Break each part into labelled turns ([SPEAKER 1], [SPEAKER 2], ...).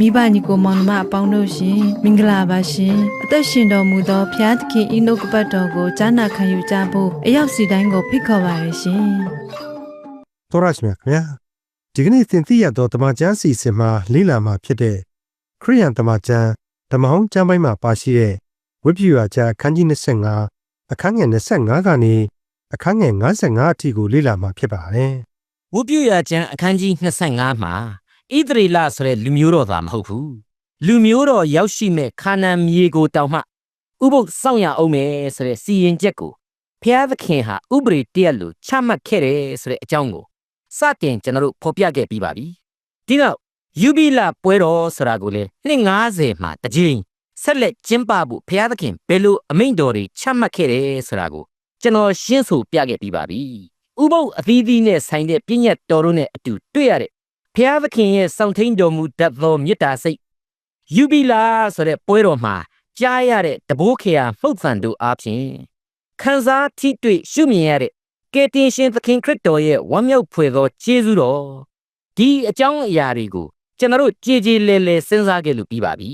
[SPEAKER 1] မိဘညီကိုမောင်နှမအပေါင်းတို့ရှင်မင်္ဂလာပါရှင်အသက်ရှင်တော်မူသောဘုရားသခင်ဤနှုတ်ကပတ်တော်ကိုကြားနာခံယူကြဖို့အရောက်စီတိုင်းကိုဖိတ်ခေါ်ပါရရှင်
[SPEAKER 2] တော်ရရှိမြခင်ဗျာဒီကနေ့သင်သိရသောတမန်ကျမ်းစီစဉ်မှာလေ့လာမှာဖြစ်တဲ့ခရိယန်တမန်ကျမ်းဓမ္မဟောင်းကျမ်းပိုင်းမှာပါရှိတဲ့ဝိပ္ပယကျမ်းအခန်းကြီး25အခန်းငယ်25ကနေအခန်းငယ်55အထိကိုလေ့လာမှာဖြစ်ပါတယ်
[SPEAKER 3] ဝုပြုရကျမ်းအခန်းကြီး25မှာ ဣသရေလဆိုတဲ့လူမျိုးတော်သာမဟုတ်ဘူးလူမျိုးတော်ရောက်ရှိမဲ့ခါနာန်မြေကိုတောင်မှဥပုပ်စောင့်ရအောင်မယ်ဆိုတဲ့စီရင်ချက်ကိုဖျားသခင်ဟာဥပရိတရက်လို့ချမှတ်ခဲ့တယ်ဆိုတဲ့အကြောင်းကိုစတင်ကျွန်တော်တို့ဖော်ပြခဲ့ပြီးပါပြီဒီနောက်ယူဘီလာပွဲတော်ဆိုတာကိုလေနှစ်90မှာတစ်ကြိမ်ဆက်လက်ကျင်းပဖို့ဖျားသခင်ဘယ်လိုအမိန့်တော်တွေချမှတ်ခဲ့တယ်ဆိုတာကိုကျွန်တော်ရှင်းဆိုပြခဲ့ပြီးပါပြီဥပုပ်အသီးသီးနဲ့ဆိုင်တဲ့ပြည့်ညတ်တော်တို့နဲ့အတူတွေ့ရတဲ့ ဖျားသခင်ရဲ့စောင့်ထိန်တော်မူတတ်သောမေတ္တာစိတ်ယူဘီလာဆိုတဲ့ပွဲတော်မှာကြားရတဲ့တဘိုးခေယာမှုတ်ဖန်တို့အားဖြင့်ခံစားထိတွေ့ရှုမြင်ရတဲ့ကယ်တင်ရှင်သခင်ခရစ်တော်ရဲ့ဝမ်းမြောက်ဖွယ်သောကျေးဇူးတော်ဒီအကြောင်းအရာတွေကိုကျွန်တော်တို့ကြည်ကြည်လဲလဲစဉ်းစားခဲ့လို့ပြီးပါပြီ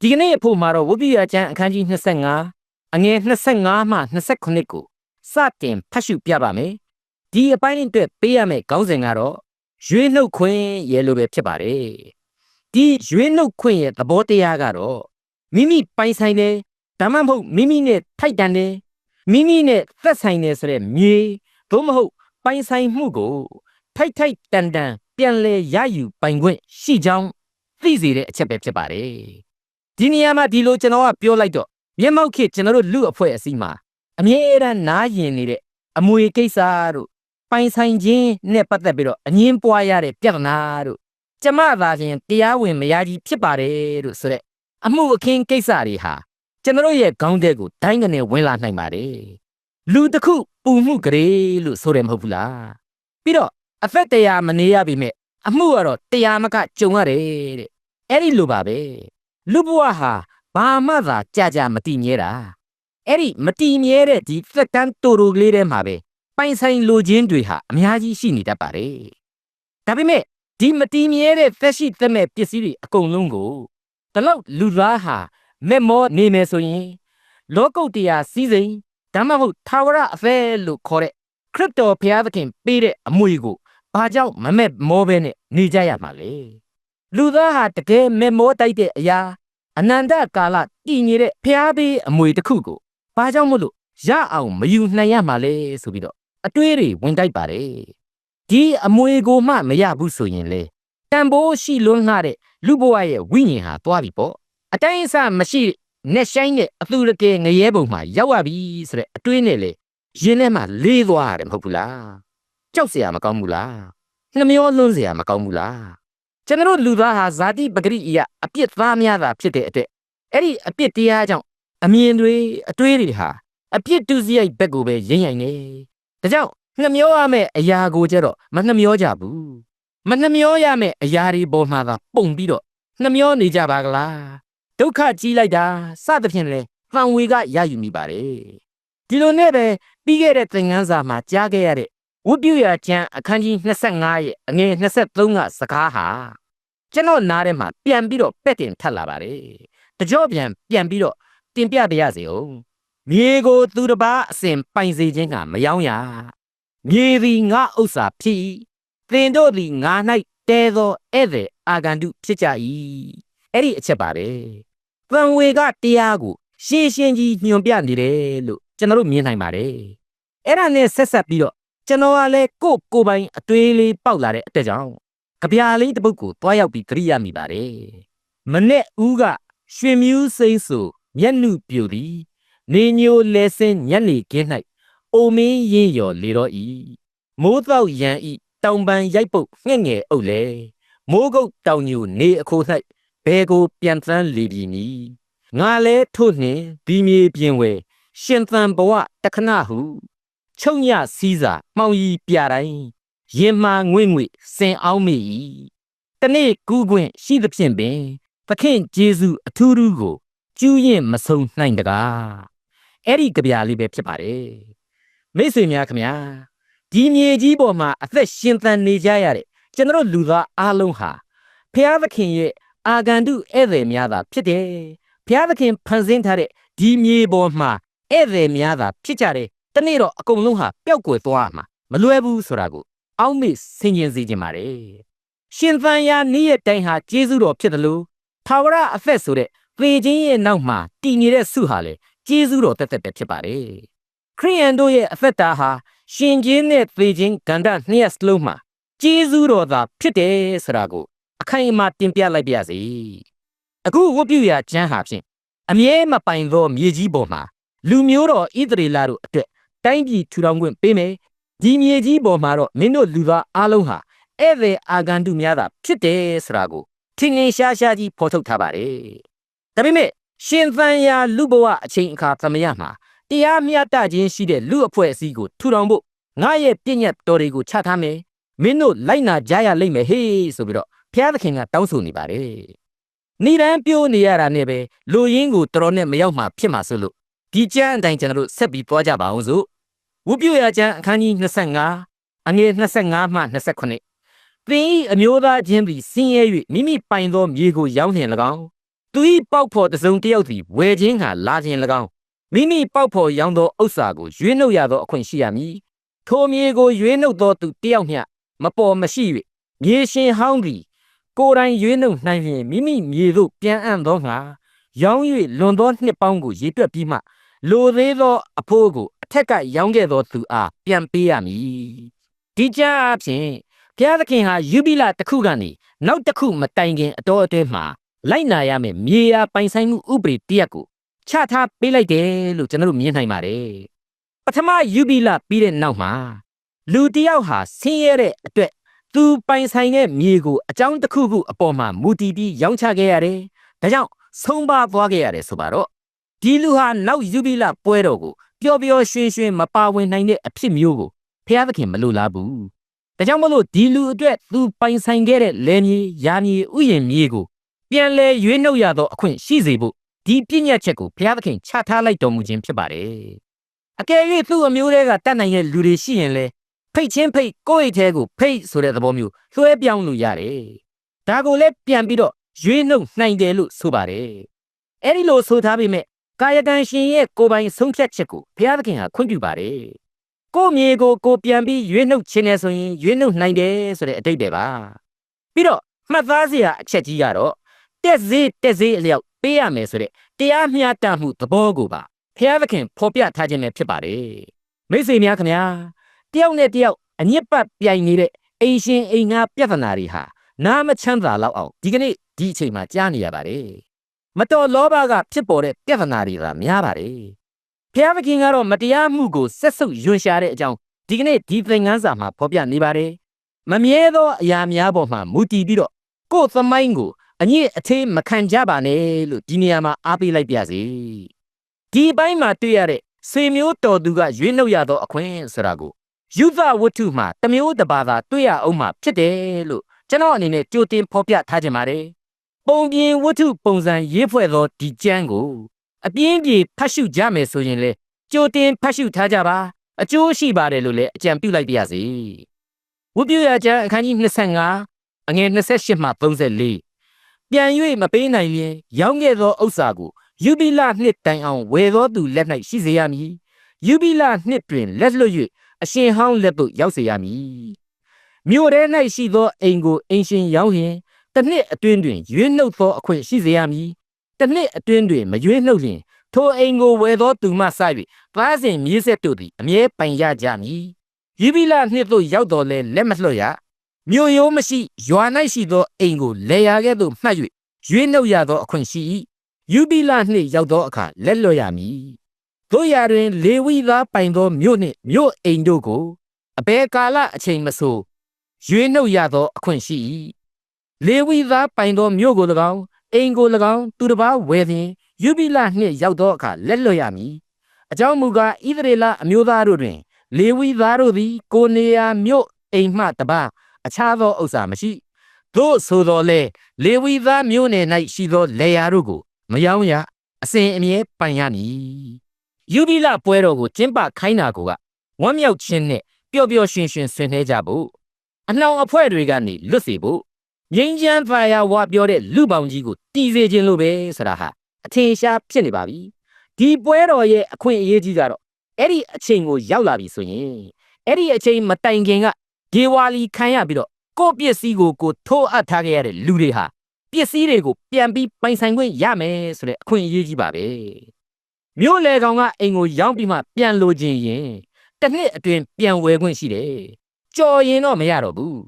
[SPEAKER 3] ဒီကနေ့အဖို့မှာတော့ဝိပ္ပယကျမ်းအခန်းကြီး25အငယ်25မှ29ကိုစတင်ဖတ်ရှုပြပါမယ်ဒီအပိုင်းအတွက်ပေးရမယ့်ခေါင်းစဉ်ကတော့ ရွေးနှုတ်ခွင့်ရဲ့လို့ပဲဖြစ်ပါတယ်ဒီရွေးနှုတ်ခွင့်ရဲ့သဘောတရားကတော့မိမိပိုင်ဆိုင်တယ်ဒါမှမဟုတ်မိမိနဲ့ထိုက်တန်တယ်မိမိနဲ့သက်ဆိုင်တယ်ဆိုတဲ့မြေသို့မဟုတ်ပိုင်ဆိုင်မှုကိုထိုက်ထိုက်တန်တန်ပြန်လဲရယူပိုင်ခွင့်ရှိကြောင်းသိစေတဲ့အချက်ပဲဖြစ်ပါတယ်ဒီနေရာမှာဒီလိုကျွန်တော်ကပြောလိုက်တော့မျက်မှောက်ခေတ်ကျွန်တော်တို့လူအဖွဲ့အစည်းမှာအမြဲတမ်းနားယင်နေတဲ့အမွေကိစ္စတို့ ပိုင်ဆိုင်ခြင်းနဲ့ပတ်သက်ပြီးတော့အငင်းပွားရတဲ့ပြဿနာတို့ကျမသာချင်းတရားဝင်မရကြီးဖြစ်ပါတယ်လို့ဆိုတဲ့အမှုအခင်းကိစ္စတွေဟာကျွန်တော်ရဲ့ခေါင်းထဲကိုဒိုင်းကနေဝင်လာနိုင်ပါတယ်လူတစ်ခုပူမှုကလေးလို့ဆိုတယ်မဟုတ်ဘူးလားပြီးတော့အသက်တရားမနေရပြီမဲ့အမှုကတော့တရားမကကြုံရတယ်တဲ့အဲ့ဒီလိုပါပဲလူဘဝဟာဘာမှသာကြာကြာမတည်မြဲတာအဲ့ဒီမတည်မြဲတဲ့ဒီသက်တမ်းတူတူလေးထဲမှာပဲ ပိုင်ဆိုင်လိုခြင်းတွေဟာအများကြီးရှိနေတတ်ပါတယ်ဒါပေမဲ့ဒီမတည်မြဲတဲ့သက်ရှိသက်မဲ့ပစ္စည်းတွေအကုန်လုံးကိုဒီလောက်လူသားဟာမက်မောနေမယ်ဆိုရင်လောကုတ်တရားစည်းစိမ်ဒါမှမဟုတ်သာဝရအဖဲလို့ခေါ်တဲ့ခရစ်တော်ဘုရားသခင်ပေးတဲ့အမွေကိုဘာကြောင့်မမက်မောပဲနဲ့နေကြရမှာလဲလူသားဟာတကယ်မက်မောတိုက်တဲ့အရာအနန္တကာလတည်နေတဲ့ဘုရားပေးအမွေတစ်ခုကိုဘာကြောင့်မို့လို့ရအောင်မယူနိုင်ရမှာလဲဆိုပြီးတော့ အတွေးတွေဝင်တိုက်ပါတယ်ဒီအမွေကိုမှမရဘူးဆိုရင်လေတန်ဖိုးရှိလွန်းလှတဲ့လူဘဝရဲ့ဝိညာဉ်ဟာသွားပြီပေါ့အတိုင်းအဆမရှိနဲ့ဆိုင်တဲ့အသူတကယ်ငရဲပုံမှာရောက်ရပြီဆိုတဲ့အတွေးနဲ့လေရင်းထဲမှာလေးသွားရတယ်မဟုတ်ဘူးလားကြောက်เสียမကောင်းဘူးလားနှမျောလွန်းเสียမကောင်းဘူးလားကျွန်တော်လူသားဟာဇာတိပဂရိဤအပြစ်သားများတာဖြစ်တဲ့အတွက်အဲ့ဒီအပြစ်တရားကြောင့်အမြင်တွေအတွေးတွေဟာအပြစ်တူစရိုက်ဘက်ကိုပဲရင်းရိုင်နေ ဒါကြောင့်နှမျောရမယ့်အရာကိုကြတော့မနှမျောကြဘူးမနှမျောရမယ့်အရာတွေပေါ်မှာသာပုံပြီးတော့နှမျောနေကြပါကလားဒုက္ခကြီးလိုက်တာစသဖြင့်လဲဖန်ဝေကရယူမိပါတယ်ဒီလိုနဲ့ပဲပြီးခဲ့တဲ့သင်ခန်းစာမှာကြားခဲ့ရတဲ့ဝတ်ပြုရာကျမ်းအခန်းကြီး25ရဲ့အငယ်23ကစကားဟာကျွန်တော်နားထဲမှာပြန်ပြီးတော့ပက်တင်ထပ်လာပါတယ်တကြော့ပြန်ပြန်ပြီးတော့တင်ပြပါရစေအောင် မြေကိုသူတစ်ပါးအစဉ်ပိုင်စေခြင်းကမယောင်းရမြေသည်ငါဥစ္စာဖြစ်၏သင်တို့သည်ငါ၌တဲသောဧည့်သည်အာဂန္တုဖြစ်ကြ၏အဲ့ဒီအချက်ပါတယ်။တန်ဝေကတရားကိုရှင်းရှင်းကြီးညွှန်ပြနေတယ်လို့ကျွန်တော်တို့မြင်နိုင်ပါတယ်။အဲ့ဒါနဲ့ဆက်ဆက်ပြီးတော့ကျွန်တော်ကလည်းကို့ကိုယ်ပိုင်အတွေးလေးပေါက်လာတဲ့အတွက်ကြောင့်ကြပြာလေးတစ်ပုဒ်ကိုတွားရောက်ပြီးကြိရမိပါတယ်။မနဲ့ဦးကရွှေမြူးစိမ့်ဆိုမျက်နှုပြူသည် နေညိုလဲစင်းညက်နေကင်း၌အိုမင်းရင်ရော်လေတော့ဤမိုးတော့ရန်ဤတောင်ပန်ရိုက်ပုတ်ငှက်ငယ်အုပ်လေမိုးကုတ်တောင်ညိုနေအခိုး၌ဘဲကိုပြန်သန်းလေပြီနီငါလဲထို့နှင့်ဒီမြေပြင်ဝဲရှင်သန်ဘဝတခဏဟုချုံညစည်းစာမှောင်ရီပြတိုင်းရင်မာငွေ့ငွေ့စင်အောင်မိ၏တနေ့ကူးခွင့်ရှိသဖြင့်ပင်သခင်ဂျေဇုအထူးထူးကိုကျူးရင်မဆုံးနိုင်တကား အဲ့ဒီကြပြလေးပဲဖြစ်ပါတယ်မိတ်ဆွေများခင်ဗျာဒီမြေကြီးပေါ်မှာအသက်ရှင်သန်နေကြရတဲ့ကျွန်တော်လူသားအားလုံးဟာဖျားသခင်ရဲ့အာဂန္တုဧည့်သည်များသာဖြစ်တယ်ဘုရားသခင်ဖန်ဆင်းထားတဲ့ဒီမြေပေါ်မှာဧည့်သည်များသာဖြစ်ကြတယ်တနေ့တော့အကုန်လုံးဟာပျောက်ကွယ်သွားမှာမလွယ်ဘူးဆိုတာကိုအောက်မေ့ဆင်ခြင်စေခြင်းပါတယ်ရှင်သန်ရာနေ့ရက်တိုင်းဟာကျေးဇူးတော်ဖြစ်တယ်လို့ထာဝရအသက်ဆိုတဲ့သေခြင်းရဲ့နောက်မှာတည်နေတဲ့ဆုဟာလေ ကျေးဇူးတော်တက်တက်ပဲဖြစ်ပါတယ်ခရိယန်တို့ရဲ့အသက်တာဟာရှင်ခြင်းနဲ့သေခြင်းကန္တနှစ်ရက်စလုံးမှာကျေးဇူးတော်သာဖြစ်တယ်ဆိုတာကိုအခိုင်အမာတင်ပြလိုက်ပါရစေအခုဝတ်ပြုရာကျမ်းဟာဖြင့်အမြဲမပိုင်သောမြေကြီးပေါ်မှာလူမျိုးတော်ဣသရေလတို့အတွက်တိုင်းပြည်ထူထောင်ခွင့်ပေးမယ်ဒီမြေကြီးပေါ်မှာတော့မင်းတို့လူသားအလုံးဟာဧည့်သည်အာဂန္တုများသာဖြစ်တယ်ဆိုတာကိုထင်ထင်ရှားရှားကြီးဖော်ထုတ်ထားပါတယ်ဒါပေမဲ့ ရှင်သန်ရာလူဘဝအချိန်အခါသမယမှာတရားမျှတခြင်းရှိတဲ့လူအဖွဲ့အစည်းကိုထူထောင်ဖို့ငါရဲ့ပြည့်ညတ်တော်တွေကိုချထားမယ်မင်းတို့လိုက်နာကြရလိမ့်မယ်ဟေးဆိုပြီးတော့ဘုရားသခင်ကတောင်းဆိုနေပါတယ်နိရန်ပြိုးနေရတာနဲ့ပဲလူရင်းကိုတော်တော်နဲ့မရောက်မှဖြစ်မှာဆိုလို့ဒီကျမ်းအတိုင်းကျွန်တော်တို့ဆက်ပြီးသွားကြပါအောင်စို့ဝုပြရကျမ်းအခန်းကြီး25အငယ်25မှ29သင်၏အမျိုးသားချင်းသည်ဆင်းရဲ၍မိမိပိုင်သောမြေကိုရောင်းလျင်၎င်း သူ၏ပေါက်ဖော်တစ်စုံတစ်ယောက်သည်ဝယ်ခြင်းဟာလာခြင်း၎င်းမိမိပေါက်ဖော်ရောင်းသောဥစ္စာကိုရွေးနှုတ်ရသောအခွင့်ရှိရမည်ထိုမြေကိုရွေးနှုတ်သောသူတစ်ယောက်မျှမပေါ်မရှိ၍မြေရှင်ဟောင်းသည်ကိုယ်တိုင်ရွေးနှုတ်နိုင်ရင်မိမိမြေသို့ပြန်အံ့သောငါရောင်း၍လွန်သောနှစ်ပေါင်းကိုရေတွက်ပြီးမှလိုသေးသောအဖိုးကိုအထက်ကရောင်းခဲ့သောသူအားပြန်ပေးရမည်ဒီကြားအဖြစ်ဘုရားသခင်ဟာယူဘိလတစ်ခုကနေနောက်တစ်ခုမတိုင်ခင်အတော်အတွင်းမှာ လိုက်နာရမယ်မြေယာပိုင်ဆိုင်မှုဥပဒေတရက်ကိုချထားပေးလိုက်တယ်လို့ကျွန်တော်တို့မြင်နိုင်ပါတယ်ပထမယူဘိလပြီးတဲ့နောက်မှာလူတစ်ယောက်ဟာဆင်းရဲတဲ့အတွက်သူပိုင်ဆိုင်တဲ့မြေကိုအကြောင်းတစ်ခုခုအပေါ်မှာမူတည်ပြီးရောင်းချခဲ့ရတယ်ဒါကြောင့်ဆုံးပါသွားခဲ့ရတယ်ဆိုပါတော့ဒီလူဟာနောက်ယူဘိလပွဲတော်ကိုပျော်ပျော်ရွှင်ရွှင်မပါဝင်နိုင်တဲ့အဖြစ်မျိုးကိုဘုရားသခင်မလိုလားဘူးဒါကြောင့်မလို့ဒီလူအတွက်သူပိုင်ဆိုင်ခဲ့တဲ့လယ်မြေယာမြေဥယျာဉ်မြေကို ပြန်လဲရွေးနှုတ်ရသောအခွင့်ရှိစေဖို့ဒီပြည့်ညတ်ချက်ကိုဘုရားသခင်ချထားလိုက်တော်မူခြင်းဖြစ်ပါတယ်အကယ်၍သူ့အမျိုးတွေကတတ်နိုင်တဲ့လူတွေရှိရင်လေဖိတ်ချင်းဖိတ်ကိုယ့်အိတ်ထဲကိုဖိတ်ဆိုတဲ့သဘောမျိုးလွှဲပြောင်းလို့ရတယ်ဒါကိုလည်းပြန်ပြီးတော့ရွေးနှုတ်နိုင်တယ်လို့ဆိုပါတယ်အဲ့ဒီလိုဆိုထားပေမဲ့ကာယကံရှင်ရဲ့ကိုယ်ပိုင်ဆုံးဖြတ်ချက်ကိုဘုရားသခင်ဟာခွင့်ပြုပါတယ်ကိုယ့်မြေကိုကိုယ်ပြန်ပြီးရွေးနှုတ်ခြင်းနဲ့ဆိုရင်ရွေးနှုတ်နိုင်တယ်ဆိုတဲ့အတိတ်ပဲပါပြီးတော့မှတ်သားစရာအချက်ကြီးကတော့ တက်စေးတက်စေးအလျောက်ပေးရမယ်ဆိုတဲ့တရားမျှတမှုသဘောကိုပါဘုရားသခင်ဖော်ပြထားခြင်းပဲဖြစ်ပါတယ်မိတ်ဆွေများခင်ဗျာတယောက်နဲ့တယောက်အညစ်ပတ်ပြိုင်နေတဲ့အိမ်ရှင်အိမ်ငါပြဿနာတွေဟာနားမချမ်းသာလောက်အောင်ဒီကနေ့ဒီအချိန်မှာကြားနေရပါတယ်မတော်လောဘကဖြစ်ပေါ်တဲ့ပြဿနာတွေကများပါတယ်ဘုရားသခင်ကတော့မတရားမှုကိုဆက်ဆုပ်ယွန်ရှာတဲ့အကြောင်းဒီကနေ့ဒီသင်ခန်းစာမှာဖော်ပြနေပါတယ်မမြဲသောအရာများပေါ်မှာမူတည်ပြီးတော့ကိုယ်သမိုင်းကို အညစ်အသေးမခံကြပါနဲ့လို့ဒီနေရာမှာအားပေးလိုက်ပါစေဒီအပိုင်းမှာတွေ့ရတဲ့ဆွေမျိုးတော်သူကရွေးနှုတ်ရသောအခွင့်ဆိုတာကိုယူသဝတ္ထုမှာတစ်မျိုးတစ်ပါးသာတွေ့ရအောင်မှာဖြစ်တယ်လို့ကျွန်တော်အနေနဲ့ကြိုတင်ဖော်ပြထားခြင်းပါတယ်ပုံပြင်ဝတ္ထုပုံစံရေးဖွဲ့သောဒီကျမ်းကိုအပြင်းပြေဖတ်ရှုကြမယ်ဆိုရင်လေကြိုတင်ဖတ်ရှုထားကြပါအကျိုးရှိပါတယ်လို့လည်းအကြံပြုလိုက်ပါရစေဝတ်ပြုရကျမ်းအခန်းကြီး25အငယ်28မှ34 ပြန်၍မပေးနိုင်ရင်ရောင်းခဲ့သောဥစ္စာကိုယူဘီလနှစ်တိုင်အောင်ဝယ်သောသူလက်၌ရှိစေရမည်ယူဘီလနှစ်တွင်လက်လွတ်၍အရှင်ဟောင်းလက်သို့ရောက်စေရမည်မြို့ထဲ၌ရှိသောအိမ်ကိုအိမ်ရှင်ရောင်းရင်တစ်နှစ်အတွင်းတွင်ရွေးနှုတ်သောအခွင့်ရှိစေရမည်တစ်နှစ်အတွင်းတွင်မရွေးနှုတ်လျင်ထိုအိမ်ကိုဝယ်သောသူမှစ၍သားစဉ်မြေးဆက်တို့သည်အမြဲပိုင်ရကြမည်ယူဘီလနှစ်သို့ရောက်တော်လဲလက်မလွှတ်ရ မြို့ရိုးမရှိရွာ၌ရှိသောအိမ်ကိုလေယာကဲ့သို့မှတ်၍ရွေးနှုတ်ရသောအခွင့်ရှိ၏ယူဘီလနှင့်ရောက်သောအခါလက်လွတ်ရမည်တို့ရာတွင် လေဝိသားပိုင်သောမြို့နှင့်မြို့အိမ်တို့ကိုအဘယ်ကာလအချိန်မဆိုရွေးနှုတ်ရသောအခွင့်ရှိ၏လေဝိသားပိုင်သောမြို့ကို၎င်းအိမ်ကို၎င်းသူတစ်ပါးဝယ်သည်ယူဘီလနှင့်ရောက်သောအခါလက်လွတ်ရမည်အကြောင်းမူကားဣသရေလအမျိုးသားတို့တွင် လေဝိသားတို့သည် ကိုနေရာမြို့အိမ်မှတပါ အခြားသောဥစ္စာမရှိသို့ဆိုတော်လဲလေဝိသားမြို့နယ်၌ရှိသောလေယာတို့ကိုမယောင်းရအစဉ်အမြဲပိုင်ရမည်ယူဘီလပွဲတော်ကိုကျင်းပခိုင်းတာကဝမ်းမြောက်ခြင်းနဲ့ပျော်ပျော်ရွှင်ရွှင်ဆင်နွှဲကြဖို့အနှောင်အဖွဲ့တွေကနေလွတ်စေဖို့ငိမ့်ချမ်းဖာယာဝါပြောတဲ့လူပောင်ကြီးကိုတီးစေခြင်းလို့ပဲဆိုတာဟာအထင်ရှားဖြစ်နေပါပြီဒီပွဲတော်ရဲ့အခွင့်အရေးကြီးကတော့အဲ့ဒီအချိန်ကိုရောက်လာပြီဆိုရင်အဲ့ဒီအချိန်မတိုင်ခင်က ဒေဝါလီခံရပြီးတော့ကိုယ့်ပစ္စည်းကိုကိုယ်ထိုးအပ်ထားခဲ့ရတဲ့လူတွေဟာပစ္စည်းတွေကိုပြန်ပြီးပိုင်ဆိုင်ခွင့်ရမယ်ဆိုတဲ့အခွင့်အရေးကြီးပါပဲမြို့လေကောင်ကအိမ်ကိုရောက်ပြီးမှပြန်လိုခြင်းရင်တစ်နှစ်အတွင်းပြန်ဝယ်ခွင့်ရှိတယ်ကြော်ရင်တော့မရတော့ဘူး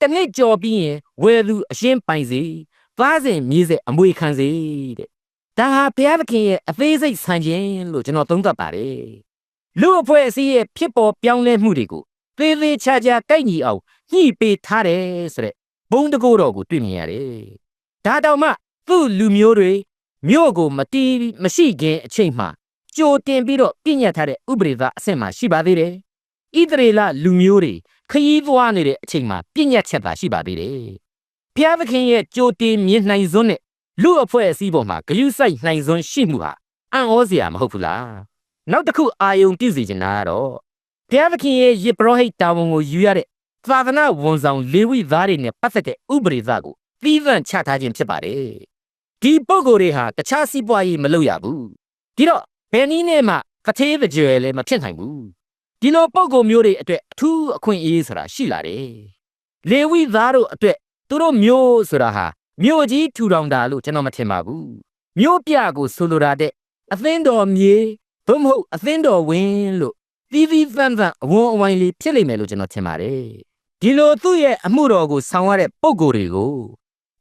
[SPEAKER 3] တနစ်ကြော်ပြီးရင်ဝယ်သူအရှင်းပိုင်စေသွားစဉ်မြေးစေအမွေခံစေတဲ့ဒါဟာဘုရားသခင်ရဲ့အသေးစိတ်ဆန်ခြင်းလို့ကျွန်တော်သုံးသပ်ပါတယ်လူအဖွဲ့အစည်းရဲ့ဖြစ်ပေါ်ပြောင်းလဲမှုတွေကို သေးသေးချာချာကိုက်ညီအောင်ညှိပေးထားတယ်ဆိုတဲ့ဘုံတကိုးတော်ကိုတွေ့မြင်ရတယ်ဒါတောင်မှသူ့လူမျိုးတွေမြို့ကိုမတီးမရှိခင်အချိန်မှာကြိုတင်ပြီးတော့ပြညတ်ထားတဲ့ဥပဒေသားအဆင့်မှာရှိပါသေးတယ်ဣသရေလလူမျိုးတွေခရီးသွားနေတဲ့အချိန်မှာပြည့်ညတ်ချက်သာရှိပါသေးတယ်။ဘုရားသခင်ရဲ့ကြိုတင်မြင်နိုင်စွန်းနဲ့လူအဖွဲ့အစည်းပေါ်မှာဂရုစိုက်နိုင်စွန်းရှိမှုဟာအံ့ဩစရာမဟုတ်ဘူးလား။နောက်တစ်ခုအာယုံပြုစီချင်တာကတော့ ဘုရားသခင်ရဲ့ယေဘရဟိတ်တာဝန်ကိုယူရတဲ့သာသနာဝန်ဆောင်လေဝိသားတွေနဲ့ပတ်သက်တဲ့ဥပဒေသားကိုသီးသန့်ချထားခြင်းဖြစ်ပါတယ်။ဒီပုံကိုယ်တွေဟာတခြားစီးပွားရေးမလုပ်ရဘူး။ဒီတော့ဘယ်နည်းနဲ့မှကသေးတကြွယ်လည်းမဖြစ်နိုင်ဘူး။ဒီလိုပုံကုမျိုးတွေအတွက်အထူးအခွင့်အရေးဆိုတာရှိလာတယ်။လေဝိသားတို့အတွက်သူတို့မျိုးဆိုတာဟာမြို့ကြီးထူထောင်တာလို့ကျွန်တော်မထင်ပါဘူး။မြို့ပြကိုဆိုလိုတာတဲ့အသင်းတော်မြေသို့မဟုတ်အသင်းတော်ဝင်းလို့ သီးသီးသန့်သန့်အဝန်းအဝိုင်းလေးဖြစ်လိမ့်မယ်လို့ကျွန်တော်ထင်ပါတယ်။ဒီလိုသူ့ရဲ့အမှုတော်ကိုဆောင်ရတဲ့ပုံကိုယ်တွေကို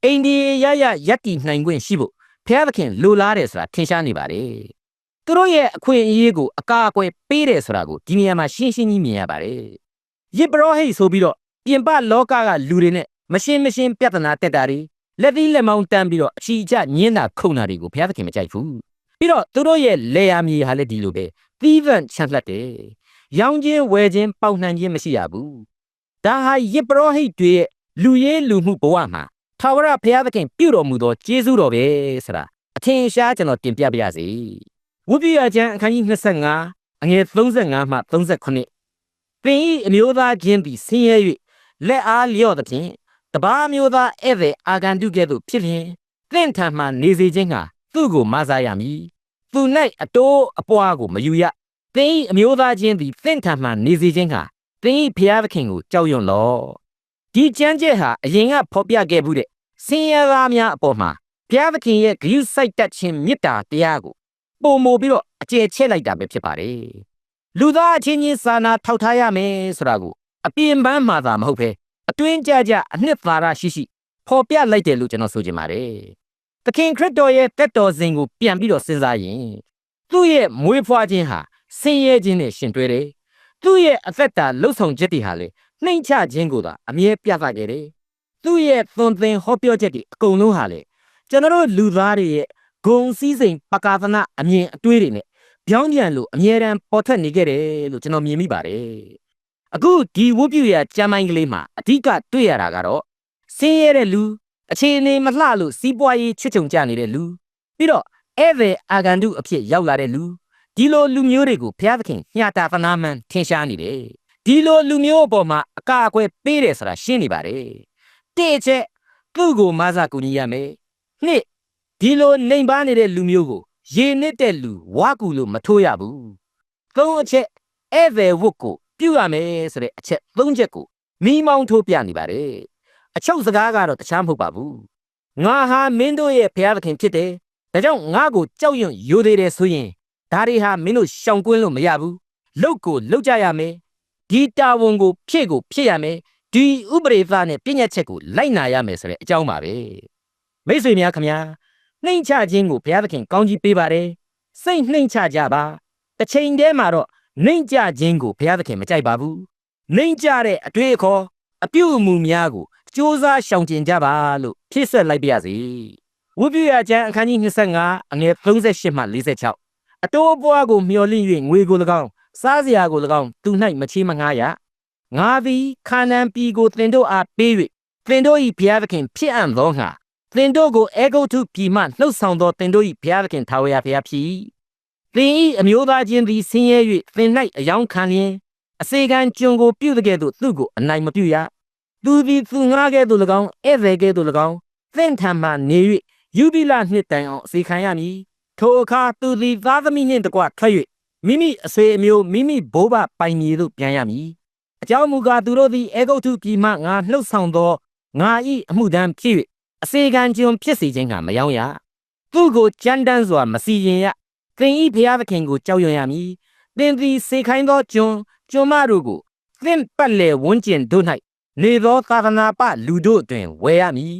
[SPEAKER 3] အိန္ဒိယရရရက်တီနိုင်ခွင့်ရှိဖို့ဘုရားသခင်လိုလားတယ်ဆိုတာထင်ရှားနေပါတယ်။သူတို့ရဲ့အခွင့်အရေးကိုအကာအကွယ်ပေးတယ်ဆိုတာကိုဒီနေရာမှာရှင်းရှင်းကြီးမြင်ရပါတယ်။ယစ်ဘရောဟိတ်ဆိုပြီးတော့ပြင်ပလောကကလူတွေနဲ့မရှင်းမရှင်းပြဿနာတက်တာတွေလက်သီးလက်မောင်းတန်းပြီးတော့အချီအကျညင်းတာခုန်တာတွေကိုဘုရားသခင်မကြိုက်ဘူး။ပြီးတော့သူတို့ရဲ့လေယာမြေဟာလည်းဒီလိုပဲ သီးသန့်ချမ်းလက်တယ်။ရောင်းခြင်းဝယ်ခြင်းပေါက်နှံခြင်းမရှိရဘူး။ဒါဟာယစ်ဘရောဟိတ်တွေရဲ့လူရေးလူမှုဘဝမှာထာဝရဘုရားသခင်ပြုတော်မူသောကျေးဇူးတော်ပဲဆိုတာအထင်ရှားကျွန်တော်တင်ပြပါရစေ။ဝိပယကျမ်းအခန်းကြီး25အငယ်35မှ38သင်ဤအမျိုးသားချင်းသည်ဆင်းရဲ၍လက်အားလျော့သဖြင့်တပါးမျိုးသားဧည့်သည်အာဂန္တုကဲ့သို့ဖြစ်လျင်သင်ထံမှနေစေခြင်းကသူ့ကိုမဆာရမည် သူ၌အတိုးအပွားကိုမယူရသင်ဤအမျိုးသားချင်းသည်သင်ထံမှနေစေခြင်းကသင်ဤဖျားသခင်ကိုကြောက်ရွံ့လော့ဒီကျမ်းချက်ဟာအရင်ကဖော်ပြခဲ့မှုတဲ့ဆင်းရဲသားများအပေါ်မှာဘုရားသခင်ရဲ့ဂရုစိုက်တတ်ခြင်းမေတ္တာတရားကိုပုံမိုပြီးတော့အကျယ်ချဲ့လိုက်တာပဲဖြစ်ပါတယ်လူသားအချင်းချင်းစာနာထောက်ထားရမယ်ဆိုတာကိုအပြင်ပန်းမှသာမဟုတ်ပဲအတွင်းကြကြအနှစ်သာရရှိရှိပေါ်ပြလိုက်တယ်လို့ကျွန်တော်ဆိုချင်ပါတယ် သခင်ခရစ်တော်ရဲ့တက်တော်စဉ်ကိုပြန်ပြီးတော့စဉ်းစားရင်သူ့ရဲ့မွေးဖွားခြင်းဟာဆင်းရဲခြင်းနဲ့ရှင်တွဲတယ်သူ့ရဲ့အသက်တာလှုပ်ဆောင်ချက်တွေဟာလေနှိမ်ချခြင်းကိုသာအမြဲပြသခဲ့တယ်သူ့ရဲ့သွန်သင်ဟောပြောချက်တွေအကုန်လုံးဟာလေကျွန်တော်တို့လူသားတွေရဲ့ဂုံစည်းစိမ်ပကာသနာအမြင်အတွေးတွေနဲ့ပြောင်းပြန်လို့အမြဲတမ်းပေါ်ထွက်နေခဲ့တယ်လို့ကျွန်တော်မြင်မိပါတယ်အခုဒီဝုတ်ပြရကြမ်းမိုင်းကလေးမှာအဓိကတွေ့ရတာကတော့ဆင်းရဲတဲ့လူ အခြေအနေမလှလို့စီးပွားရေးချွတ်ချုံကြနေတဲ့လူပြီးတော့ဧည့်သည်အာဂန္တုအဖြစ်ရောက်လာတဲ့လူဒီလိုလူမျိုးတွေကိုဘုရားသခင်ညှတာသနာမှန်ထင်ရှားနေတယ်ဒီလိုလူမျိုးအပေါ်မှာအကာအကွယ်ပေးတယ်ဆိုတာရှင်းနေပါတယ်တဲ့ချက်သူ့ကိုမဆာကူညီရမယ်နှစ်ဒီလိုနှိမ်ပါနေတဲ့လူမျိုးကိုရေနစ်တဲ့လူဝါကူလို့မထိုးရဘူး။သုံးအချက်ဧည့်သည်ဝတ်ကိုပြုရမယ်ဆိုတဲ့အချက်သုံးချက်ကိုမိမောင်းထိုးပြနေပါတယ်။ အချုပ်စကားကတော့တခြားမဟုတ်ပါဘူး။ငါဟာမင်းတို့ရဲ့ဘုရားသခင်ဖြစ်တယ်။ဒါကြောင့်ငါကိုကြောက်ရွံ့ယိုသေးတယ်ဆိုရင်ဒါတွေဟာမင်းတို့ရှောင်ကွင်းလို့မရဘူး။လုတ်ကိုလုတ်ကြရမယ်။ဒီတာဝန်ကိုဖြည့်ကိုဖြည့်ရမယ်။ဒီဥပဒေသားနဲ့ပြည့်ညတ်ချက်ကိုလိုက်နာရမယ်ဆိုတဲ့အကြောင်းပါပဲ။မိတ်ဆွေများခင်ဗျာနှိမ်ချခြင်းကိုဘုရားသခင်ကောင်းကြီးပေးပါတယ်စိတ်နှိမ်ချကြပါတစ်ချိန်တည်းမှာတော့နှိမ်ချခြင်းကိုဘုရားသခင်မကြိုက်ပါဘူးနှိမ်ချတဲ့အတွေ့အခေါ်အပြုအမူများကို စ조사ရှောင်ကျင်ကြပါလို့ဖြည့်ဆွက်လိုက်ပါရစေဝိပုယကျမ်းအခန်းကြီး25အငယ်38မှ46အတိုးအပွားကိုမျှော်လင့်၍ငွေကို၎င်းစားစရာကို၎င်းသူ၌မချေးမငှားရငါသည်ခါနန်ပြည်ကိုသင်တို့အားပေး၍သင်တို့၏ဘုရားသခင်ဖြစ်အံ့သောငါသင်တို့ကိုအေဂုတ်ထုပြည်မှလှုပ်ဆောင်သောသင်တို့၏ဘုရားသခင်ထာဝရဘုရားဖြစ်၏သင်၏အမျိုးသားချင်းသည်ဆင်းရဲ၍သင်၌အယောင်ခံလျင်အစေခံကျွန်ကိုပြုတ်တဲ့ကဲ့သို့သူ့ကိုအနိုင်မပြုရ သူသည်သူငါကဲ့သို့၎င်းဧည့်သည်ကဲ့သို့၎င်းသင်ထံမှနေ၍ယူပိလနှစ်တိုင်အောင်အစီခံရမည်ထိုအခါသူသည်သားသမီးနှင့်တကွထွက်၍မိမိအဆွေအမျိုးမိမိဘိုးဘပိုင်မြေသို့ပြန်ရမည်အကြောင်းမူကားသူတို့သည်အေဂုတ်ထုပြည်မှငါလှုပ်ဆောင်သောငါ၏အမှုတမ်းဖြစ်၍အစေခံကျွန်ဖြစ်စေခြင်းကမယောင်းရသူ့ကိုကြမ်းတမ်းစွာမစီရင်ရသင်ဤဘုရားသခင်ကိုကြောက်ရွံ့ရမည်သင်သည်စေခိုင်းသောကျွန်ကျွန်မတို့ကိုသင်ပတ်လေဝန်းကျင်တို့၌ နေသောသာသနာပလူတို့တွင်ဝယ်ရမည်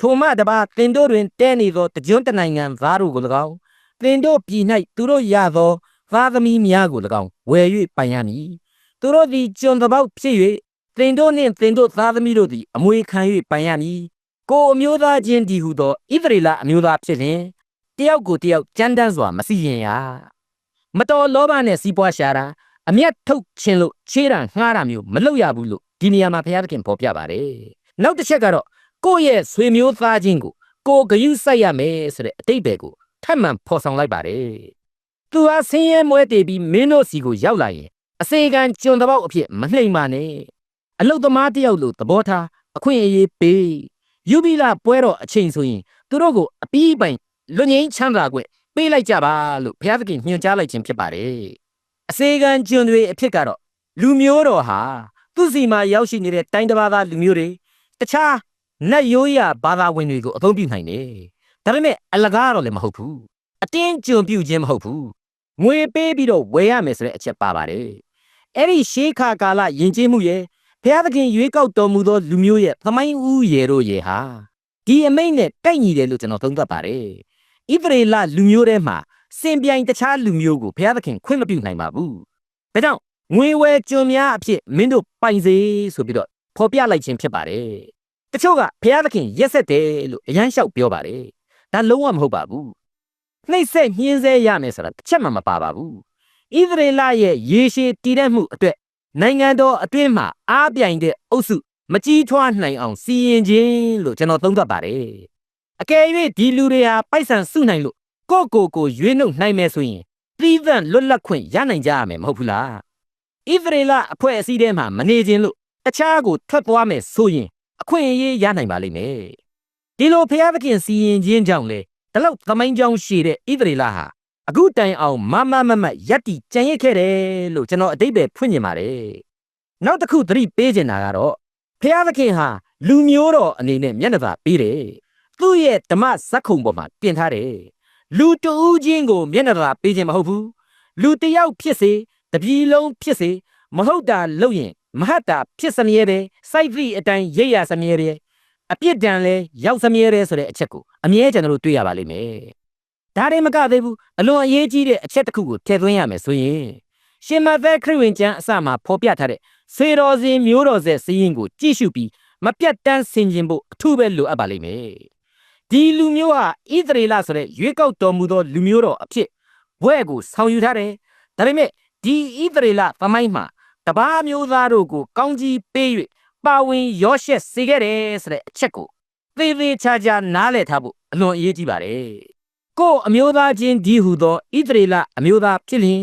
[SPEAKER 3] ထိုမှတပါသင်တို့တွင်တဲနေသောတကြွတနိုင်ငံသားတို့ကို၎င်းသင်တို့ပြည်၌သူတို့ရသောသားသမီးများကို၎င်းဝယ်၍ပိုင်ရမည်သူတို့သည်ကျွန်တစ်ပေါက်ဖြစ်၍သင်တို့နှင့်သင်တို့သားသမီးတို့သည်အမွေခံ၍ပိုင်ရမည်ကိုယ်အမျိုးသားချင်းဒီဟုသောဣသရေလအမျိုးသားဖြစ်လျင်တယောက်ကိုတယောက်ကြမ်းတမ်းစွာမစီရင်ရမတော်လောဘနဲ့စီးပွားရှာတာအမျက်ထုတ်ခြင်းလို့ခြေတံငှားတာမျိုးမလုပ်ရဘူးလို့ ဒီနေရာမှာဘုရားသခင်ဖော်ပြပါတယ်နောက်တစ်ချက်ကတော့ကိုယ့်ရဲ့ဆွေမျိုးသားချင်းကိုကိုယ်ဂရုစိုက်ရမယ်ဆိုတဲ့အတိတ်ပဲကိုထပ်မံဖော်ဆောင်လိုက်ပါတယ်သူဟာဆင်းရဲမွဲတေပြီးမင်းတို့စီကိုရောက်လာရင်အစေခံကျွန်တစ်ပေါက်အဖြစ်မနှိမ်ပါနဲ့အလုတ်သမားတစ်ယောက်လို့သဘောထားအခွင့်အရေးပေးယူဘီလာပွဲတော်အချိန်ဆိုရင်သူတို့ကိုအပီးပိုင်လွတ်ငင်းချမ်းသာခွင့်ပေးလိုက်ကြပါလို့ဘုရားသခင်ညွှန်ကြားလိုက်ခြင်းဖြစ်ပါတယ်အစေခံကျွန်တွေအဖြစ်ကတော့လူမျိုးတော်ဟာ သူ့စီမှာရောက်ရှိနေတဲ့တိုင်းတစ်ပါးသားလူမျိုးတွေတခြားနတ်ရိုးရဘာသာဝင်တွေကိုအသုံးပြုနိုင်တယ်ဒါပေမဲ့အလကားတော့လည်းမဟုတ်ဘူးအတင်းကျွန်ပြုခြင်းမဟုတ်ဘူးငွေပေးပြီးတော့ဝယ်ရမယ်ဆိုတဲ့အချက်ပါပါတယ်အဲ့ဒီရှေးခါကာလယဉ်ကျေးမှုရဲ့ဘုရားသခင်ရွေးကောက်တော်မူသောလူမျိုးရဲ့သမိုင်းဦးရေတို့ရဲ့ဟာဒီအမိန့်နဲ့ကိုက်ညီတယ်လို့ကျွန်တော်သုံးသပ်ပါတယ်ဣသရေလလူမျိုးထဲမှာစင်ပြိုင်တခြားလူမျိုးကိုဘုရားသခင်ခွင့်မပြုနိုင်ပါဘူးဒါကြောင့် ငွေဝယ်ကျွန်များအဖြစ်မင်းတို့ပိုင်စေဆိုပြီးတော့ဖော်ပြလိုက်ခြင်းဖြစ်ပါတယ်တချို့ကဘုရားသခင်ရက်ဆက်တယ်လို့အရန်လျှောက်ပြောပါတယ်ဒါလုံးဝမဟုတ်ပါဘူးနှိမ့်ဆက်ညှင်းဆဲရမယ်ဆိုတာတစ်ချက်မှမပါပါဘူးဣသရေလရဲ့ရေရှည်တည်တဲ့မှုအတွက်နိုင်ငံတော်အတွင်းမှာအားပြိုင်တဲ့အုပ်စုမကြီးထွားနိုင်အောင်စီရင်ခြင်းလို့ကျွန်တော်သုံးသပ်ပါတယ်အကယ်၍ဒီလူတွေဟာပိုက်ဆံစုနိုင်လို့ကိုယ့်ကိုယ်ကိုရွေးနှုတ်နိုင်မယ်ဆိုရင်သီးသန့်လွတ်လပ်ခွင့်ရနိုင်ကြရမယ်မဟုတ်ဘူးလား ဣသရေလအဖွဲ့အစည်းထဲမှာမနေခြင်းလို့တခြားကိုထွက်သွားမယ်ဆိုရင်အခွင့်အရေးရနိုင်ပါလိမ့်မယ်ဒီလိုဖျားသခင်စီရင်ခြင်းကြောင့်လေဒီလောက်သမိုင်းကြောင်းရှိတဲ့ဣသရေလဟာအခုတိုင်အောင်မမမမရက်တီကြံရစ်ခဲ့တယ်လို့ကျွန်တော်အတိတ်ပဲဖွင့်နေပါတယ်နောက်တစ်ခုသတိပေးချင်တာကတော့ဖျားသခင်ဟာလူမျိုးတော်အနေနဲ့မျက်နှာသာပေးတယ်သူ့ရဲ့ဓမ္မဇက်ခုံပေါ်မှာပြင်ထားတယ်လူတူးချင်းကိုမျက်နှာသာပေးခြင်းမဟုတ်ဘူးလူတစ်ယောက်ဖြစ်စေ တပြည်လုံးဖြစ်စေမဟုတ်တာလုပ်ရင်မဟတ်တာဖြစ်စမြဲပဲစိုက်သည့်အတိုင်းရိပ်ရစမြဲပဲအပြစ်ဒဏ်လဲရောက်စမြဲတယ်ဆိုတဲ့အချက်ကိုအမြဲကျွန်တော်တို့တွေ့ရပါလိမ့်မယ်ဒါရင်မကသေးဘူးအလွန်အရေးကြီးတဲ့အချက်တစ်ခုကိုထည့်သွင်းရမယ်ဆိုရင်ရှင်မသက်ခရစ်ဝင်ကျမ်းအစမှာဖော်ပြထားတဲ့စေတော်စင်မျိုးတော်ဆက်စည်းရင်ကိုကြည့်ရှုပြီးမပြတ်တမ်းဆင်ခြင်ဖို့အထူးပဲလိုအပ်ပါလိမ့်မယ်ဒီလူမျိုးဟာဣသရေလဆိုတဲ့ရွေးကောက်တော်မူသောလူမျိုးတော်အဖြစ်ဘွဲ့ကိုဆောင်ယူထားတယ်ဒါပေမဲ့ ဒီဣသရေလသမိုင်းမှာတပားမျိုးသားတို့ကိုကောင်းကြီးပေး၍ပါဝင်ရောရှက်စေခဲ့တယ်ဆိုတဲ့အချက်ကိုသေသေးချာချာနားလည်ထားဖို့အလွန်အရေးကြီးပါတယ်ကို့အမျိုးသားချင်းဒီဟုသောဣသရေလအမျိုးသားဖြစ်လျင်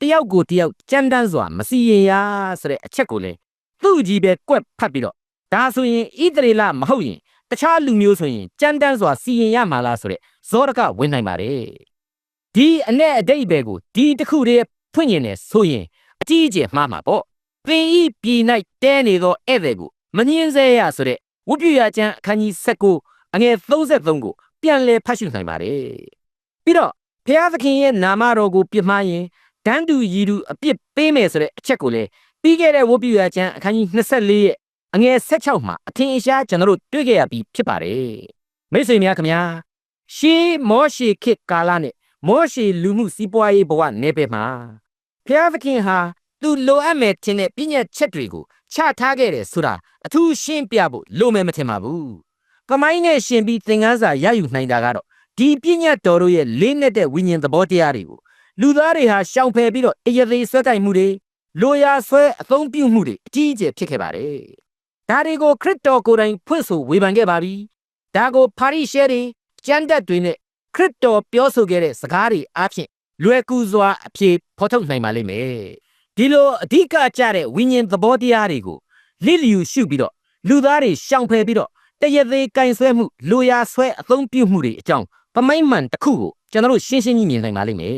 [SPEAKER 3] တယောက်ကိုတယောက်ကြမ်းတမ်းစွာမစီရင်ရဆိုတဲ့အချက်ကိုလေသူ့ကြီးပဲကွက်ဖတ်ပြီးတော့ဒါဆိုရင်ဣသရေလမဟုတ်ရင်တခြားလူမျိုးဆိုရင်ကြမ်းတမ်းစွာစီရင်ရမှာလားဆိုတဲ့ဇောရကဝင်နိုင်ပါတယ်ဒီအ내အတိတ်ပဲကိုဒီတစ်ခုတည်း ဖွင့်ရင်လည်းဆိုရင်အကြီးအကျယ်မှားမှာပေါ့ပင်ဤပြည်၌တဲနေသောဧည့်သည်ကိုမငင်းစေရဆိုတဲ့ဝိပ္ပယကျမ်းအခန်းကြီး19အငယ်33ကိုပြန်လည်ဖတ်ရှုနိုင်ပါတယ်ပြီးတော့ဘုရားသခင်ရဲ့နာမတော်ကိုပြစ်မှားရင်ဒန်းတူရည်တူအပြစ်ပေးမယ်ဆိုတဲ့အချက်ကိုလည်းပြီးခဲ့တဲ့ဝိပ္ပယကျမ်းအခန်းကြီး24ရဲ့အငယ်16မှာအထင်အရှားကျွန်တော်တို့တွေ့ခဲ့ရပြီးဖြစ်ပါတယ်မိတ်ဆွေများခင်ဗျာရှေးမောရှေခေတ်ကာလနဲ့မောရှေလူမှုစီးပွားရေးဘဝနယ်ပယ်မှာ ဘုရားသခင်ဟာသူလိုအပ်မယ်ထင်တဲ့ပြည့်ညက်ချက်တွေကိုချထားခဲ့တယ်ဆိုတာအထူးရှင်းပြဖို့လိုမယ်မထင်ပါဘူး။ကမိုင်းနဲ့ရှင်ပြီးသင်ခန်းစာရယူနိုင်တာကတော့ဒီပြည့်ညက်တော်တို့ရဲ့လေးနဲ့တဲ့ဝိညာဉ်သဘောတရားတွေကိုလူသားတွေဟာရှောင်ဖယ်ပြီးတော့အယသေးဆွဲတိုင်မှုတွေလိုရာဆွဲအသုံးပြုမှုတွေအကြီးအကျယ်ဖြစ်ခဲ့ပါတယ်။ဒါတွေကိုခရစ်တော်ကိုယ်တိုင်ဖွင့်ဆိုဝေဖန်ခဲ့ပါပြီ။ဒါကိုပါရိရှဲတွေကျမ်းတက်တွေနဲ့ခရစ်တော်ပြောဆိုခဲ့တဲ့စကားတွေအားဖြင့် လွယ်ကူစွာအပြေဖော်ထုတ်နိုင်ပါလိမ့်မယ်။ဒီလိုအဓိကကျတဲ့ဝိညာဉ်သဘောတရားတွေကိုလစ်လျူရှုပြီးတော့လူသားတွေရှောင်ဖယ်ပြီးတော့တရက်သေးကင်ဆွဲမှုလူရဆွဲအသုံးပြုမှုတွေအကြောင်းပမိုင်းမှန်တစ်ခုကိုကျွန်တော်တို့ရှင်းရှင်းကြီးမြင်နိုင်ပါလိမ့်မယ်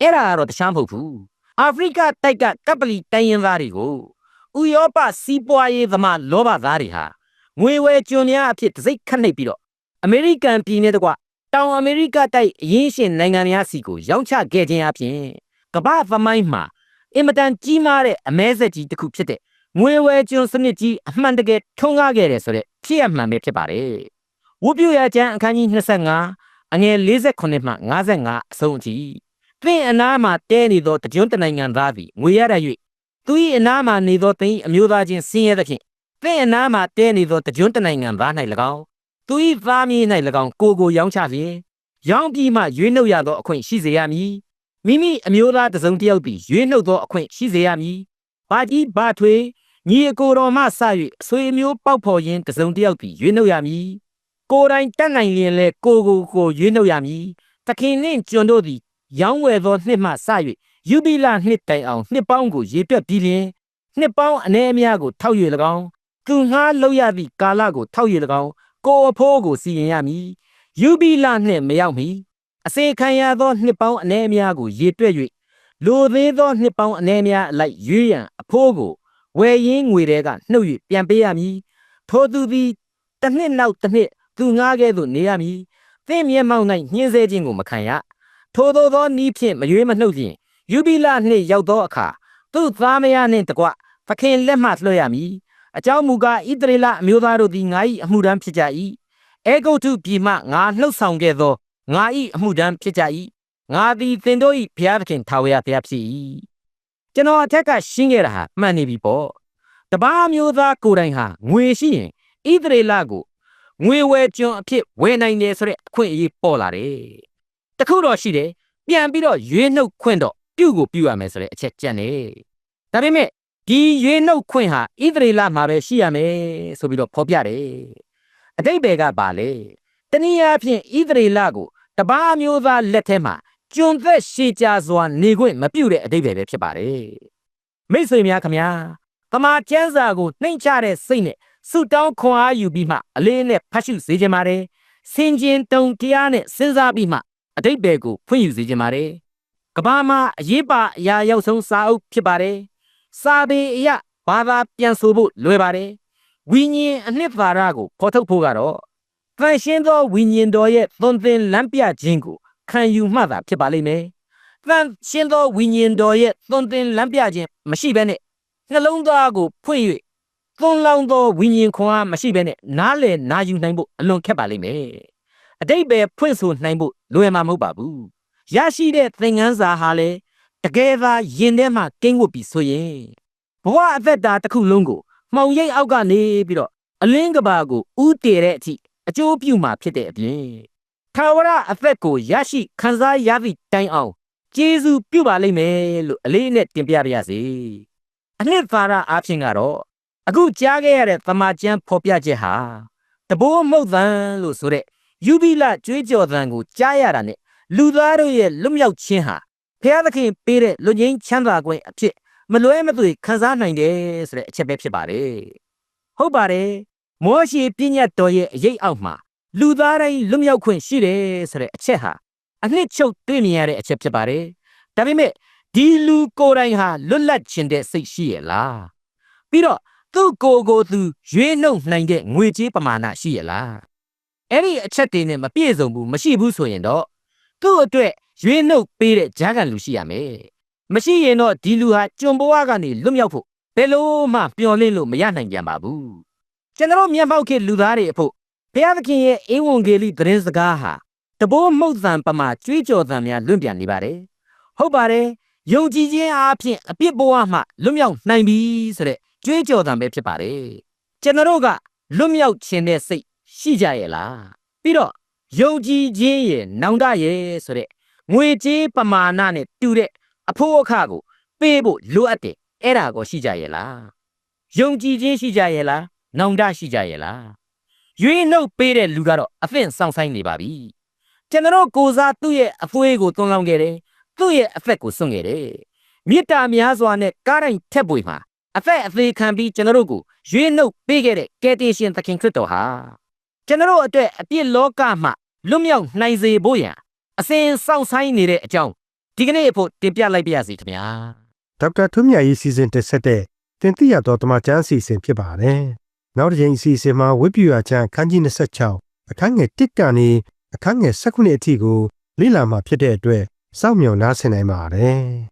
[SPEAKER 3] အဲ့ဒါကတော့တခြားမဟုတ်ဘူးအာဖရိကတိုက်ကကပလီတိုင်းရင်းသားတွေကိုဥရောပစီးပွားရေးသမားလောဘသားတွေဟာငွေဝယ်ကျွန်းများအဖြစ်တစိ့ခတ်နှိပ်ပြီးတော့အမေရိကန်ပြည်နယ်တကွ တောင်အမေရိကတိုက်အရင်းရှင်နိုင်ငံများစီကိုရောင်းချခဲ့ခြင်းအပြင်ကမ္ဘာသမိုင်းမှာအင်မတန်ကြီးမားတဲ့အမဲဆက်ကြီးတစ်ခုဖြစ်တဲ့ငွေဝယ်ကျွန်းစနစ်ကြီးအမှန်တကယ်ထွန်းကားခဲ့တယ်ဆိုတဲ့ဖြစ်ရမှန်ပဲဖြစ်ပါတယ်ဝုပြရကျမ်းအခန်းကြီး25အငယ်48မှ55အဆုံးအထိသင်အနာမှာတဲနေသောတကြွတနိုင်ငံသားသည်ငွေရရ၍သူ၏အနာမှာနေသောသင်၏အမျိုးသားချင်းဆင်းရဲသဖြင့်သင်အနာမှာတဲနေသောတကြွတနိုင်ငံသား၌၎င်း သူ၏သားမြေး၌၎င်းကိုကိုရောင်းချလျင်ရောင်းပြီးမှရွေးနှုတ်ရသောအခွင့်ရှိစေရမည်မိမိအမျိုးသားတစ်စုံတစ်ယောက်သည်ရွေးနှုတ်သောအခွင့်ရှိစေရမည်ဘာကြီးဘာထွေညီအကိုတော်မှစ၍အဆွေမျိုးပေါက်ဖော်ရင်းတစ်စုံတစ်ယောက်သည်ရွေးနှုတ်ရမည်ကိုယ်တိုင်တက်နိုင်ရင်လည်းကိုကိုကိုရွေးနှုတ်ရမည်သခင်နှင့်ကျွန်တို့သည်ရောင်းဝယ်သောနှစ်မှစ၍ယူဘီလာနှစ်တိုင်အောင်နှစ်ပေါင်းကိုရေတွက်ပြီးလျင်နှစ်ပေါင်းအနည်းအများကိုထောက်၍၎င်းသူငှားလောက်ရသည့်ကာလကိုထောက်၍၎င်း ကိုအဖိုးကိုစီရင်ရမည်ယူဘီလာနှင့်မရောက်မီအစေခံရသောနှစ်ပေါင်းအနည်းအများကိုရေတွက်၍လိုသေးသောနှစ်ပေါင်းအနည်းအများအလိုက်ရွေးရန်အဖိုးကိုဝယ်ရင်းငွေတွေကနှုတ်၍ပြန်ပေးရမည်ထိုသူသည်တစ်နှစ်နောက်တစ်နှစ်သူငှားကဲ့သို့နေရမည်သင်မျက်မှောက်၌ညှင်းဆဲခြင်းကိုမခံရထိုသောသောနီးဖြင့်မရွေးမနှုတ်ဖြင့်ယူဘီလာနှင့်ရောက်သောအခါသူ့သားမယားနှင့်တကွသခင်လက်မှလွှဲရမည် အကြောင်းမူကားဣသရေလအမျိုးသားတို့သည်ငါ၏အမှုတန်းဖြစ်ကြ၏အေဂုတ်ထုပြည်မှငါလှုပ်ဆောင်ခဲ့သောငါ၏အမှုတန်းဖြစ်ကြ၏ငါသည်သင်တို့၏ဘုရားသခင်ထာဝရဘုရားဖြစ်၏ကျွန်တော်အထက်ကရှင်းခဲ့တာဟာမှန်နေပြီပေါ့တပားမျိုးသားကိုယ်တိုင်ဟာငွေရှိရင်ဣသရေလကိုငွေဝယ်ကျွန်းအဖြစ်ဝယ်နိုင်တယ်ဆိုတဲ့အခွင့်အရေးပေါ်လာတယ်တခုတော့ရှိတယ်ပြန်ပြီးတော့ရွေးနှုတ်ခွင့်တော့ပြုကိုပြုရမယ်ဆိုတဲ့အချက်ကြံ့နေဒါပေမဲ့ ဒီရွေးနှုတ်ခွင့်ဟာဣသရေလမှာပဲရှိရမယ်ဆိုပြီးတော့ဖော်ပြတယ်အတိတ်ဘယ်ကပါလေတနည်းအားဖြင့်ဣသရေလကိုတပားမျိုးသားလက်ထဲမှာကျွန်းသက်ရှည်ကြစွာနေခွင့်မပြုတဲ့အတိတ်ပဲဖြစ်ပါတယ်မိတ်ဆွေများခမညာတမာကျမ်းစာကိုနှိမ့်ချတဲ့စိတ်နဲ့ဆုတောင်းခွန်အားယူပြီးမှအလေးနဲ့ဖတ်ရှုစေခြင်းပါတယ်စင်ကျင်တုံတရားနဲ့စဉ်းစားပြီးမှအတိတ်ဘယ်ကိုဖွင့်ယူစေခြင်းပါတယ်ကဘာမှာအရေးပါအရာရောက်ဆုံးစာအုပ်ဖြစ်ပါတယ် စာပေအရာဘာသာပြန်ဆိုဖို့လွယ်ပါတယ်ဝိညာဉ်အနှစ်သာရကိုဖော်ထုတ်ဖို့ကတော့တန်ရှင်းသောဝိညာဉ်တော်ရဲ့သွန်သင်လမ်းပြခြင်းကိုခံယူမှသာဖြစ်ပါလိမ့်မယ်တန်ရှင်းသောဝိညာဉ်တော်ရဲ့သွန်သင်လမ်းပြခြင်းမရှိဘဲနဲ့နှလုံးသားကိုဖွင့်၍သွန်လောင်းသောဝိညာဉ်ခွန်အားမရှိဘဲနဲ့နားလည်နာယူနိုင်ဖို့အလွန်ခက်ပါလိမ့်မယ်အတိတ်ပဲဖွင့်ဆိုနိုင်ဖို့လွယ်မှာမဟုတ်ပါဘူးရရှိတဲ့သင်ခန်းစာဟာလေ တကယ်သာယင်ထဲမှာကင်းဝတ်ပြီးဆိုရင်ဘဝအသက်တာတစ်ခုလုံးကိုမှောင်ရိပ်အောက်ကနေပြီးတော့အလင်းကဘာကိုဥတည်တဲ့အထိအကျိုးပြုမှာဖြစ်တဲ့အပြင်ထာဝရအသက်ကိုရရှိခံစားရသည့်တိုင်အောင်ကျေးဇူးပြုပါလိမ့်မယ်လို့အလေးနဲ့တင်ပြပါရစေအနှစ်သာရအားဖြင့်ကတော့အခုကြားခဲ့ရတဲ့သမာကျမ်းဖော်ပြချက်ဟာတဘိုးမှုတ်သံလို့ဆိုတဲ့ယူဘီလကြွေးကြော်သံကိုကြားရတာနဲ့လူသားတို့ရဲ့လွတ်မြောက်ခြင်းဟာ ဘုရားသခင်ပေးတဲ့လူငင်းချမ်းသာခွင့်အဖြစ်မလွဲမသွေခံစားနိုင်တယ်ဆိုတဲ့အချက်ပဲဖြစ်ပါတယ်ဟုတ်ပါတယ်မောရှိပြည့်ညတ်တော်ရဲ့အရေးအောက်မှာလူသားတိုင်းလွတ်မြောက်ခွင့်ရှိတယ်ဆိုတဲ့အချက်ဟာအနှစ်ချုပ်တွေ့မြင်ရတဲ့အချက်ဖြစ်ပါတယ်ဒါပေမဲ့ဒီလူကိုယ်တိုင်ဟာလွတ်လပ်ခြင်းတဲ့စိတ်ရှိရဲ့လားပြီးတော့သူ့ကိုယ်ကိုယ်သူရွေးနှုတ်နိုင်တဲ့ငွေကြေးပမာဏရှိရဲ့လားအဲ့ဒီအချက်တွေနဲ့မပြည့်စုံဘူးမရှိဘူးဆိုရင်တော့သူ့အတွက် ရွေးနှုတ်ပေးတဲ့ဂျာကန်လူရှိရမယ်မရှိရင်တော့ဒီလူဟာကျွန်ဘဝကနေလွတ်မြောက်ဖို့ဘယ်လို့မှပျော်လင့်လို့မရနိုင်ကြပါဘူးကျွန်တော်မျက်မှောက်ခေလူသားတွေအဖို့ဘုရားသခင်ရဲ့အင်ဝန်ဂေလိသတင်းစကားဟာတဘိုးမှုတ်သံပမာကြွေးကြော်သံများလွင့်ပြန်နေပါတယ်ဟုတ်ပါတယ်ယုံကြည်ခြင်းအားဖြင့်အပြစ်ဘဝမှလွတ်မြောက်နိုင်ပြီဆိုတဲ့ကြွေးကြော်သံပဲဖြစ်ပါတယ်ကျွန်တော်တို့ကလွတ်မြောက်ခြင်းတဲ့စိတ်ရှိကြရဲ့လားပြီးတော့ယုံကြည်ခြင်းရဲ့နောင်တရဲ့ဆိုတဲ့ ငွေကြေးပမာဏနဲ့တူတဲ့အဖို့အခကိုပေးဖို့လိုအပ်တယ်အဲ့ဒါကိုရှိကြရဲ့လားယုံကြည်ခြင်းရှိကြရဲ့လားနောင်တရှိကြရဲ့လားရွေးနှုတ်ပေးတဲ့လူကတော့အဖင့်ဆောင်ဆိုင်နေပါပြီကျွန်တော်ကိုစားသူ့ရဲ့အဖွေးကိုသွန်လောင်းခဲ့တယ်သူ့ရဲ့အဖက်ကိုစွန့်ခဲ့တယ်မေတ္တာများစွာနဲ့ကားတိုင်းထက်ပွေမှာအဖက်အသေးခံပြီးကျွန်တော်တို့ကိုရွေးနှုတ်ပေးခဲ့တဲ့ကယ်တင်ရှင်သခင်ခရစ်တော်ဟာကျွန်တော်တို့အတွက်အပြစ်လောကမှလွတ်မြောက်နိုင်စေဖို့ရန် အစဉ်စောင့်ဆိုင်နေတဲ့အကြောင်းဒီကနေ့အဖို့တင်ပြလိုက်ပါရစေခင်ဗျာ
[SPEAKER 2] ဒေါက်တာထွန်းမြတ်ရေးစီစဉ်တင်ဆက်တဲ့တင်ပြရတော့တမချန်းစီစဉ်ဖြစ်ပါတယ်နောက်တစ်ချိန်အစီအစဉ်မှာဝိပ္ပယချန်းခန်းကြီး26အခန်းငယ်1ကနေအခန်းငယ်19အထိကိုလေ့လာမှဖြစ်တဲ့အတွက်စောင့်မျှော်နားဆင်နိုင်ပါတယ်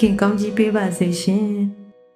[SPEAKER 1] ခင်ကောင်းကြီးပေးပါစေရှင်